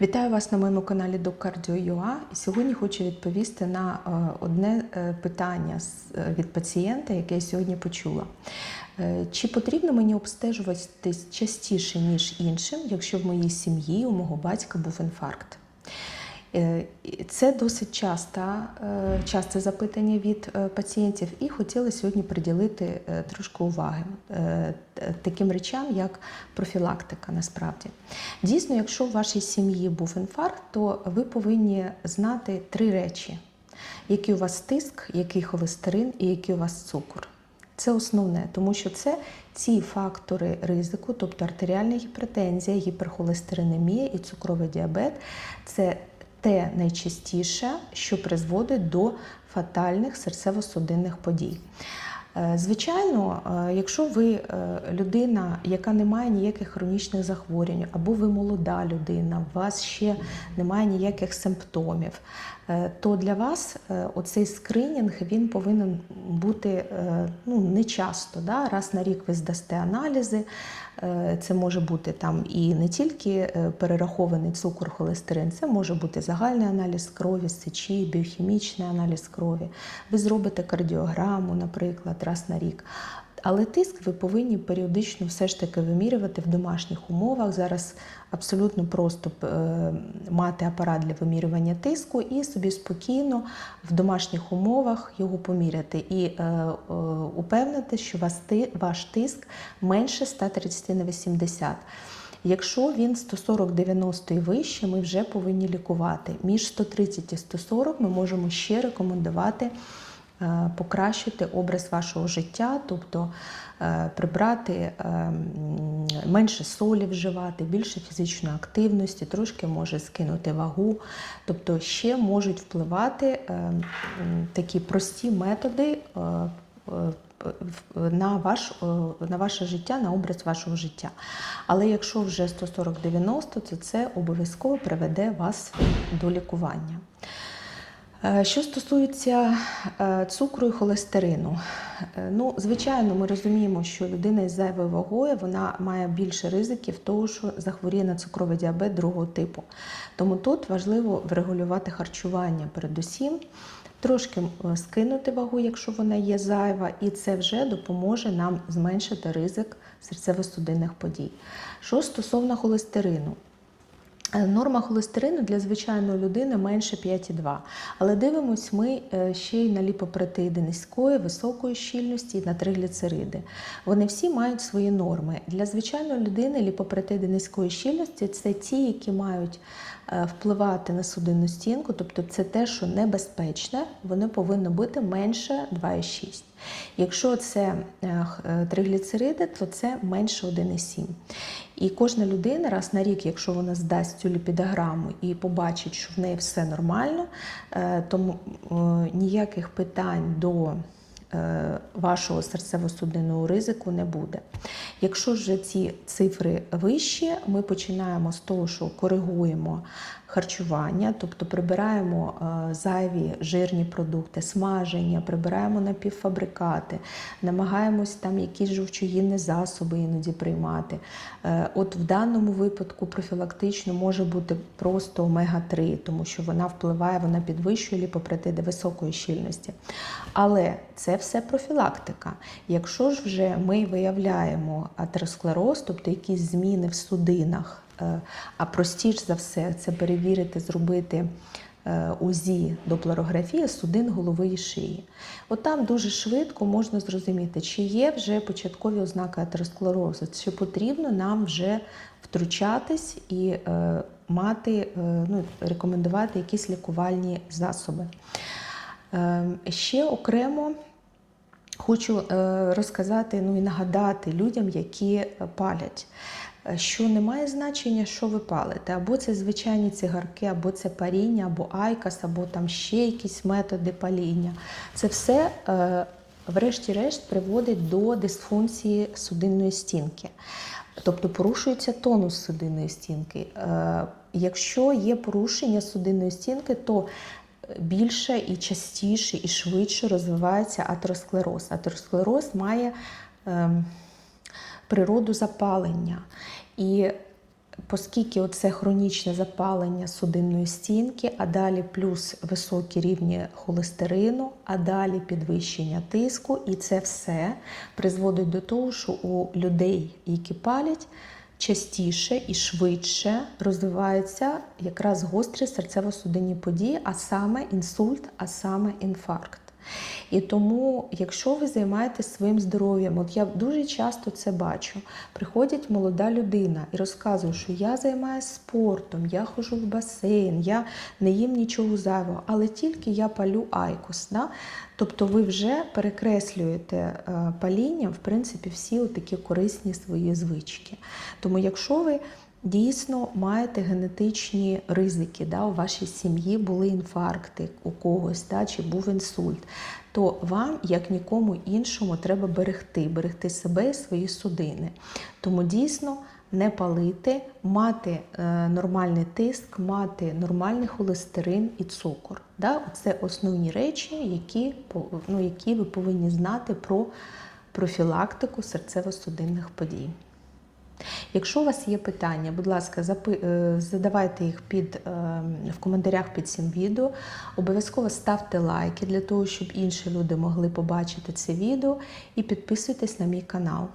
Вітаю вас на моєму каналі DocCardio.ua. І сьогодні хочу відповісти на е, одне е, питання е, від пацієнта, яке я сьогодні почула. Чи потрібно мені обстежуватись частіше, ніж іншим, якщо в моїй сім'ї у мого батька був інфаркт? Е, Це досить часто, е, часте запитання від е, пацієнтів, і хотіла сьогодні приділити трошки уваги таким речам, як профілактика. Насправді, дійсно, якщо в вашій сім'ї був інфаркт, то ви повинні знати три речі: який у вас тиск, який холестерин і який у вас цукор. Це основне, тому що це ці фактори ризику, тобто артеріальна гіпертензія, гіперхолестеринемія і цукровий діабет, це те найчастіше, що призводить до фатальних серцево-судинних подій. Е, Звичайно, е, якщо ви е, людина, яка не має ніяких хронічних захворювань, або ви молода людина, у вас ще немає ніяких симптомів, то для вас оцей скринінг він повинен бути ну, не часто. Да? Раз на рік ви здасте аналізи. Це може бути там і не тільки перерахований цукор, холестерин, це може бути загальний аналіз крові, сечі, біохімічний аналіз крові. Ви зробите кардіограму, наприклад, раз на рік. Але тиск ви повинні періодично все ж таки вимірювати в домашніх умовах. Зараз абсолютно просто е, мати апарат для вимірювання тиску і собі спокійно в домашніх умовах його поміряти і е, е, упевнити, що ваш тиск менше 130 на 80. Якщо він 140-90 і вище, ми вже повинні лікувати. Між 130 і 140 ми можемо ще рекомендувати покращити образ вашого життя, тобто е, прибрати е, менше солі вживати, більше фізичної активності, трошки може скинути вагу. Тобто ще можуть впливати е, такі прості методи. е, е, на, ваш, е, на ваше життя, на образ вашого життя. Але якщо вже 140-90, то це обов'язково приведе вас до лікування. Е, Що стосується е, цукру і холестерину, е, ну, звичайно, ми розуміємо, що людина із зайвою вагою вона має більше ризиків того, що захворіє на цукровий діабет другого типу. Тому тут важливо врегулювати харчування передусім, трошки скинути вагу, якщо вона є зайва, і це вже допоможе нам зменшити ризик серцево-судинних подій. Що стосовно холестерину, Норма холестерину для звичайної людини менше 5,2. Але дивимось ми е, ще й на ліпопротеїди низької, високої щільності і на тригліцериди. Вони всі мають свої норми. Для звичайної людини ліпопротеїди низької щільності це ті, які мають е, впливати на судинну стінку, тобто це те, що небезпечне, вони повинні бути менше 2,6. Якщо це е, е, тригліцериди, то це менше 1,7. І кожна людина раз на рік, якщо вона здасть цю ліпідограму і побачить, що в неї все нормально, е, тому е, ніяких питань до вашого серцево-судинного ризику не буде. Якщо ж ці цифри вищі, ми починаємо з того, що коригуємо харчування, тобто прибираємо е, зайві жирні продукти, смаження, прибираємо напівфабрикати, намагаємось там якісь жовчогінні засоби іноді приймати. Е, От в даному випадку профілактично може бути просто омега-3, тому що вона впливає, вона підвищує ліпопротиди високої щільності. Але це все профілактика. Якщо ж вже ми виявляємо атеросклероз, тобто якісь зміни в судинах, е, а простіш за все це перевірити, зробити е, УЗІ доплерографія судин голови і шиї. От там дуже швидко можна зрозуміти, чи є вже початкові ознаки атеросклерозу, чи потрібно нам вже втручатись і е, мати, ну, рекомендувати якісь лікувальні засоби. Е, ще окремо Хочу е, розказати ну і нагадати людям, які е, палять, е, що немає значення, що ви палите. Або це звичайні цигарки, або це паріння, або айкас, або там ще якісь методи паління. Це все, врешті-решт, приводить до дисфункції судинної стінки. Тобто порушується тонус судинної стінки. Якщо є порушення судинної стінки, то більше і частіше і швидше розвивається атеросклероз. Атеросклероз має ем, природу запалення. І Оскільки це хронічне запалення судинної стінки, а далі плюс високі рівні холестерину, а далі підвищення тиску, і це все призводить до того, що у людей, які палять, частіше і швидше розвиваються якраз гострі серцево-судинні події, а саме інсульт, а саме інфаркт. І тому, якщо ви займаєтесь своїм здоров'ям, от я дуже часто це бачу. Приходить молода людина і розказує, що я займаюся спортом, я ходжу в басейн, я не їм нічого зайвого, але тільки я палю айкос. Да? Тобто ви вже перекреслюєте е, палінням, в принципі, всі такі корисні свої звички. Тому, якщо ви дійсно маєте генетичні ризики, да, у вашій сім'ї були інфаркти у когось, да, чи був інсульт, то вам, як нікому іншому, треба берегти, берегти себе і свої судини. Тому дійсно не палити, мати е, нормальний тиск, мати нормальний холестерин і цукор. Да? Це основні речі, які, ну, які ви повинні знати про профілактику серцево-судинних подій. Якщо у вас є питання, будь ласка, е, задавайте їх під, е, в коментарях під цим відео. Обов'язково ставте лайки для того, щоб інші люди могли побачити це відео і підписуйтесь на мій канал.